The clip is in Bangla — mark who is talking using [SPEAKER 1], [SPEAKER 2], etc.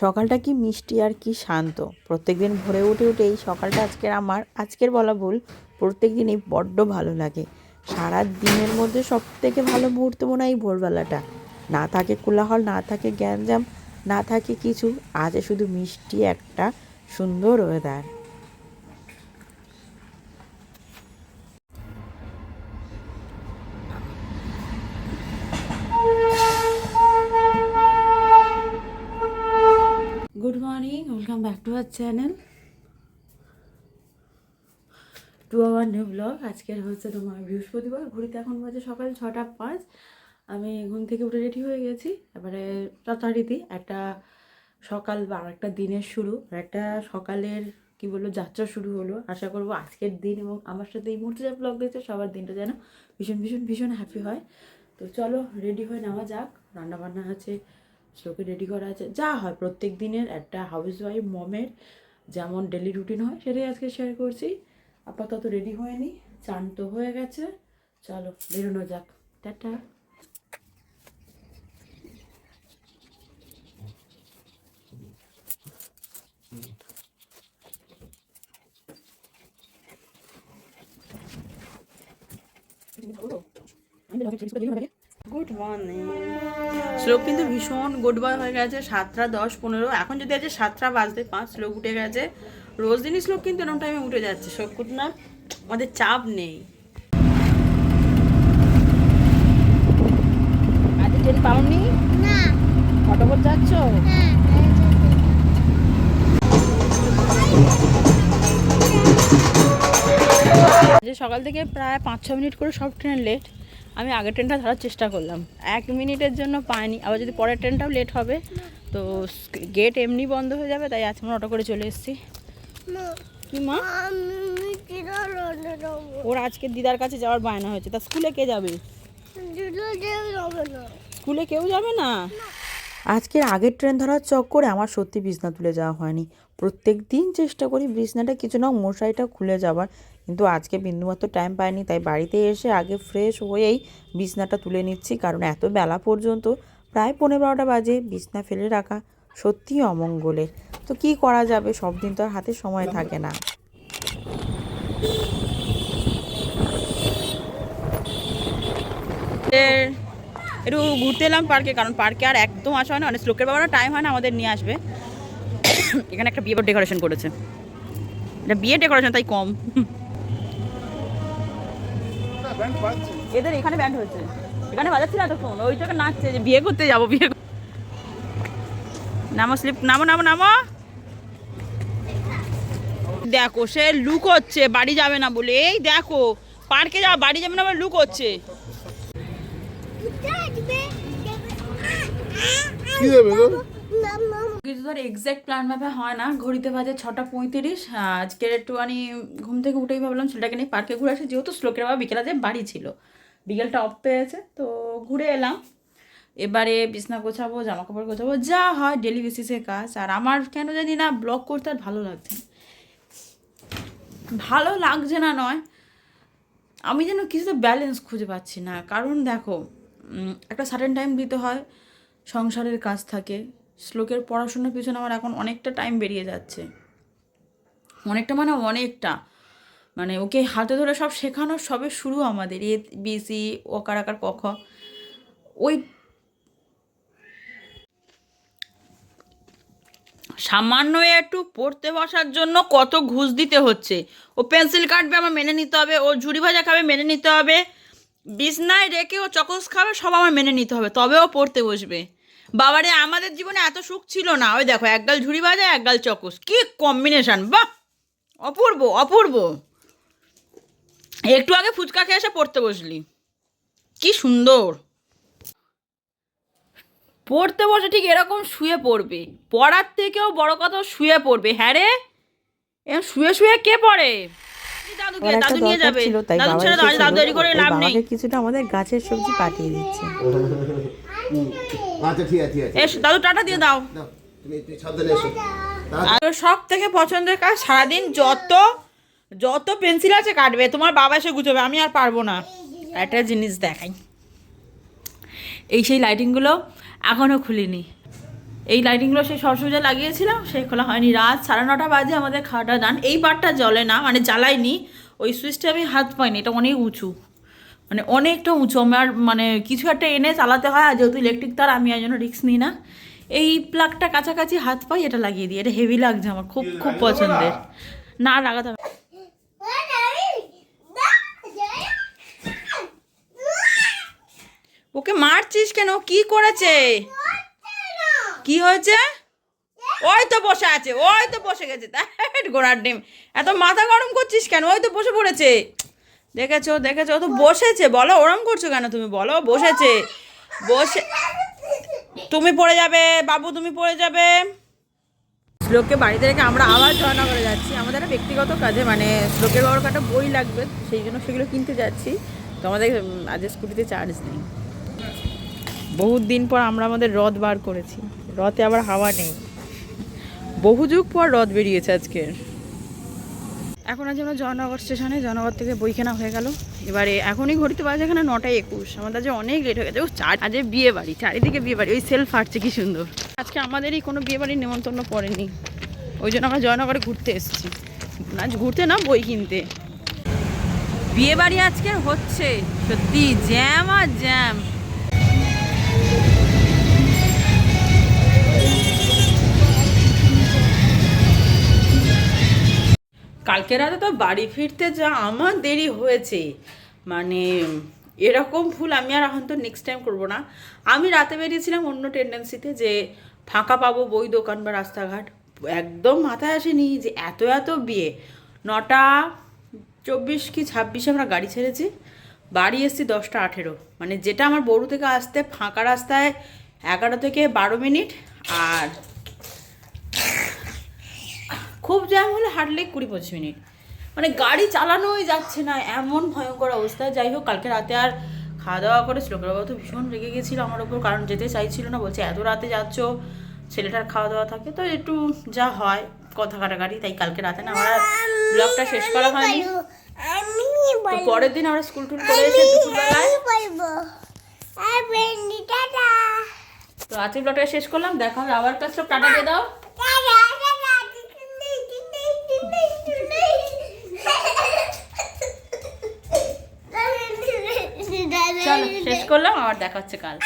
[SPEAKER 1] সকালটা কি মিষ্টি আর কি শান্ত। প্রত্যেক দিন ভোরে উঠে উঠে এই সকালটা আজকের আমার, আজকের বলা ভুল প্রত্যেক দিনই বড্ড ভালো লাগে। সারা দিনের মধ্যে সব থেকে ভালো মুহূর্ত মনে হয় ভোরবেলাটা। না থাকে কোলাহল, না থাকে গ্যাঞ্জাম, না থাকে কিছু, আজ শুধু মিষ্টি একটা সুন্দর weather good morning back to our channel to our new blog আজকের হচ্ছে তোমার বৃহস্পতিবার। ঘড়িতে এখন বাজে সকাল ছটা পাঁচ। আমি ঘুম থেকে উঠে রেডি হয়ে গেছি। এবারে যথারীতি একটা সকাল বা একটা দিনের শুরু। আর একটা সকালের, কি বলব, যাত্রা শুরু হলো। আশা করব আজকের দিন এবং আমার সাথে এই মুহূর্তে যা ব্লগ দেখছে, সবার দিনটা যেন ভীষণ ভীষণ ভীষণ হ্যাপি হয়। তো চলো রেডি হয়ে নেওয়া যাক। রান্নাবান্না আছে শ্লোকে রেডি করা আছে। যা হয় প্রত্যেক দিনের একটা হাউস ওয়াইফ মমের যেমন ডেলি রুটিন হয়, সেটাই আজকে শেয়ার করছি। আপাতত রেডি হয়নি চান তো হয়ে গেছে। চলো, বেরোনো যাক। টাটা। Good morning. শ্লোক কিন্তু ভীষণ গুড বয় হয়ে গেছে সাতটা দশ পনেরো। এখন যদি আছে সাতটা বাজতে পাঁচ শ্লোক উঠে গেছে। রোজ দিনই শ্লোক কিন্তু এরকম টাইমে উঠে যাচ্ছে শোক না। আমাদের চাপ নেই। আজ ট্রেন পাওনি?
[SPEAKER 2] না।
[SPEAKER 1] যাচ্ছ?
[SPEAKER 2] হ্যাঁ
[SPEAKER 1] যে সকাল থেকে প্রায় পাঁচ ছ মিনিট করে সব ট্রেন লেট আমি আগের ট্রেনটা ধরার চেষ্টা করলাম। এক মিনিটের জন্য পাইনি। আবার যদি পরের ট্রেনটাও লেট হবে তো গেট এমনি বন্ধ হয়ে যাবে তাই আজকে আমরা অটো করে চলে এসেছি। কি মা? ওর আজকে দিদার কাছে যাওয়ার বায়না হয়েছে। তা স্কুলে কে যাবে? স্কুলে কেউ যাবে না? আজকের আগের ট্রেন ধরার চক্করে আমার সত্যি বিছনা তুলে যাওয়া হয়নি। প্রত্যেক দিন চেষ্টা করি বিছনাটা কিছু না মশারিটা খুলে যাবার। কিন্তু আজকে বিন্দুমাত্র টাইম পাইনি, তাই বাড়িতে এসে আগে ফ্রেশ হয়েই বিছনাটা তুলে নিচ্ছি, কারণ এত বেলা পর্যন্ত প্রায় পনেরো বারোটা বাজে, বিছনা ফেলে রাখা সত্যিই অমঙ্গলের। তো কি করা যাবে? সব দিন তো আর হাতে সময় থাকে না। একটু ঘুরতে এলাম পার্কে কারণ পার্কে আর একদম আসা হয় না অনেক লোকের বাবারও টাইম হয় না, আমাদের নিয়ে আসবে। এখানে একটা বিয়ে ডেকোরেশন করেছে। এটা বিয়ে ডেকোরেশন তাই কম। এদের এখানে ব্যান্ড হয়েছে এখানে বাজাচ্ছিল এতক্ষণ ওই চোখে নাচছে যে বিয়ে করতে যাব বিয়ে নামো স্লিপ নামো নামো নামো দেখো সে লুক হচ্ছে বাড়ি যাবে না বলে এই দেখো পার্কে যাওয়া বাড়ি যাবে না বলে লুক হচ্ছে
[SPEAKER 2] কি দেবে
[SPEAKER 1] কিছু ধর এক্স্যাক্ট প্ল্যান ভাবে হয় না। ঘড়িতে বাজে ছটা পঁয়ত্রিশ আজকের একটুখানি ঘুম থেকে উঠেই ভাবলাম ছেলেটাকে নিয়ে পার্কে ঘুরে আসি। যেহেতু শ্লোকের বাবা বিকেলে যে বাড়ি ছিল। বিকেলটা অফ পেয়েছে, তো ঘুরে এলাম। এবারে বিছনা গোছাবো জামা কাপড় গোছাবো, যা হয় ডেলি বেসিসে কাজ। আর আমার কেন জানি না ব্লগ করতে আর ভালো লাগছে ভালো লাগছে না নয়, আমি যেন কিছুতে ব্যালেন্স খুঁজে পাচ্ছি না। কারণ দেখো একটা সার্টেন টাইম দিতে হয়, সংসারের কাজ থাকে। শ্লোকের পড়াশোনার পিছনে আমার এখন অনেকটা টাইম বেরিয়ে যাচ্ছে। অনেকটা মানে অনেকটা। মানে ওকে হাতে ধরে সব শেখানো সবে শুরু আমাদের, এ বিসি ওকার আকার ক, খ। ওই সামান্য একটু পড়তে বসার জন্য কত ঘুষ দিতে হচ্ছে। ও পেন্সিল কাটবে, আমার মেনে নিতে হবে। ও ঝুড়ি ভাজা খাবে, মেনে নিতে হবে। বিছনায় রেখে ও চকস খাবে, সব আমার মেনে নিতে হবে। তবে ও পড়তে বসবে। বাবারে, আমাদের জীবনে এত সুখ ছিল না। ওই দেখো একগাল ঝুড়ি ভাজা একগাল চকস। কি কম্বিনেশন বাহ! অপূর্ব অপূর্ব। একটু আগে ফুচকা খেয়ে এসে পড়তে বসলি। কি সুন্দর। পড়তে বসে ঠিক এরকম শুয়ে পড়বে। পড়ার থেকেও বড় কথা, শুয়ে পড়বে। হ্যাঁ রে? এরম শুয়ে শুয়ে কে পড়ে? দাদুকে দাদু নিয়ে যাবে। দাদু ছেড়ে দাও আজ দাদু দেরি করে লাভ নেই। কিছুটা আমাদের গাছের সবজি পাঠিয়ে দিচ্ছে।
[SPEAKER 3] আচ্ছা ঠিক আছে ঠিক
[SPEAKER 1] দাদু টাটা দিয়ে দাও।
[SPEAKER 3] তুমি তুমি সাবধানে এসো।
[SPEAKER 1] আর সব থেকে পছন্দের কাজ সারাদিন যত যত পেন্সিল আছে কাটবে তোমার বাবা এসে গুছোবে আমি আর পারব না। একটা জিনিস দেখাই। এই সেই লাইটিংগুলো এখনও খুলিনি। এই লাইটিংগুলো সেই সরসূর্যে লাগিয়েছিলাম সে খোলা হয়নি। রাত সাড়ে নটা বাজে আমাদের খাওয়াটা দান এই পারটা জ্বলে না মানে জ্বালাইনি ওই সুইচটা আমি হাত পাইনি এটা অনেক উঁচু। মানে অনেকটা উঁচু। আমার মানে কিছু একটা এনে চালাতে হয় আর যেহেতু ইলেকট্রিক তার আমি আর জন্য রিস্ক নিই না। এই প্লাগটা কাছাকাছি হাত পাই এটা লাগিয়ে দিই। এটা হেভি লাগছে আমার খুব খুব পছন্দের। না লাগাতে হবে ওকে মারছিস কেন? কি করেছে? কি হয়েছে? ওই তো বসে আছে ওই তো বসে গেছে। তাই গোড়ার ডিম। এত মাথা গরম করছিস কেন? ওই তো বসে পড়েছে। দেখেছ দেখেছ ও তো বসেছে। বলো ওরম করছ কেন তুমি? বলো বসেছে। বসে তুমি পড়ে যাবে বাবু তুমি পড়ে যাবে। শ্লোককে বাড়িতে রেখে আমরা আবার জয়না করে যাচ্ছি। আমাদের একটা ব্যক্তিগত কাজে মানে শ্লোকের বাবার একটা বই লাগবে সেই জন্য সেগুলো কিনতে যাচ্ছি। তো আমাদের উম, আজ স্কুটিতে চার্জ নেই। বহুত দিন পর আমরা আমাদের রথ বার করেছি। রথে আবার হাওয়া নেই। বহু যুগ পর রথ বেরিয়েছে আজকের এখন আজ আমরা জয়নগর স্টেশনে, জয়নগর থেকে বই কেনা হয়ে গেল। এবারে এখনই ঘড়িতে বাজে এখানে নটায় একুশ। আমাদের আজ অনেক লেট হয়ে গেছে। ও, চার আজ বিয়ে বাড়ি। চারিদিকে বিয়ে বাড়ি। ওই সেলফ ফাটছে কি সুন্দর। আজকে আমাদেরই কোনো বিয়ে বাড়ির নেমন্তন্ন পড়েনি। ওই জন্য আমরা জয়নগরে ঘুরতে এসেছি। না ঘুরতে না, বই কিনতে। বিয়ে বাড়ি আজকে হচ্ছে। সত্যি, জ্যাম আর জ্যাম। কালকে রাতে তো বাড়ি ফিরতে যা আমার দেরি হয়েছে। মানে এরকম ভুল আমি আর এখন তো নেক্সট টাইম করব না। আমি রাতে বেরিয়েছিলাম অন্য টেন্ডেন্সিতে যে ফাঁকা পাবো বই দোকান বা রাস্তাঘাট। একদম মাথায় আসেনি যে এত এত বিয়ে। নটা চব্বিশ কি ছাব্বিশে আমরা গাড়ি ছেড়েছি। বাড়ি এসেছি দশটা আঠেরো। মানে যেটা আমার বড়ু থেকে আসতে ফাঁকা রাস্তায় এগারো থেকে বারো মিনিট আর খুব জ্যাম হলে হাঁটলে কুড়ি পঁচিশ মিনিট। মানে গাড়ি চালানোই যাচ্ছে না এমন ভয়ঙ্কর অবস্থা। যাই হোক কালকে রাতে আর খাওয়া দাওয়া করে শ্লোকের বাবা তো ভীষণ রেগে গেছিল আমার ওপর কারণ যেতে চাইছিল না বলছে এত রাতে যাচ্ছ ছেলেটার খাওয়া দাওয়া থাকে তো একটু যা হয় কথা কাটাকাটি। তাই কালকে রাতে না আমার ব্লগটা শেষ করা হয়নি। পরের দিন আমরা স্কুল টুল করে এসে তো আজকে ব্লগটা শেষ করলাম দেখা হবে আবার। কাছে টাটা দিয়ে দাও
[SPEAKER 2] টাটা টাটা টিকটিক টিকটিক টিকটিক টিকটিক
[SPEAKER 1] চলো শেষ করলাম আবার দেখা হচ্ছে কাল।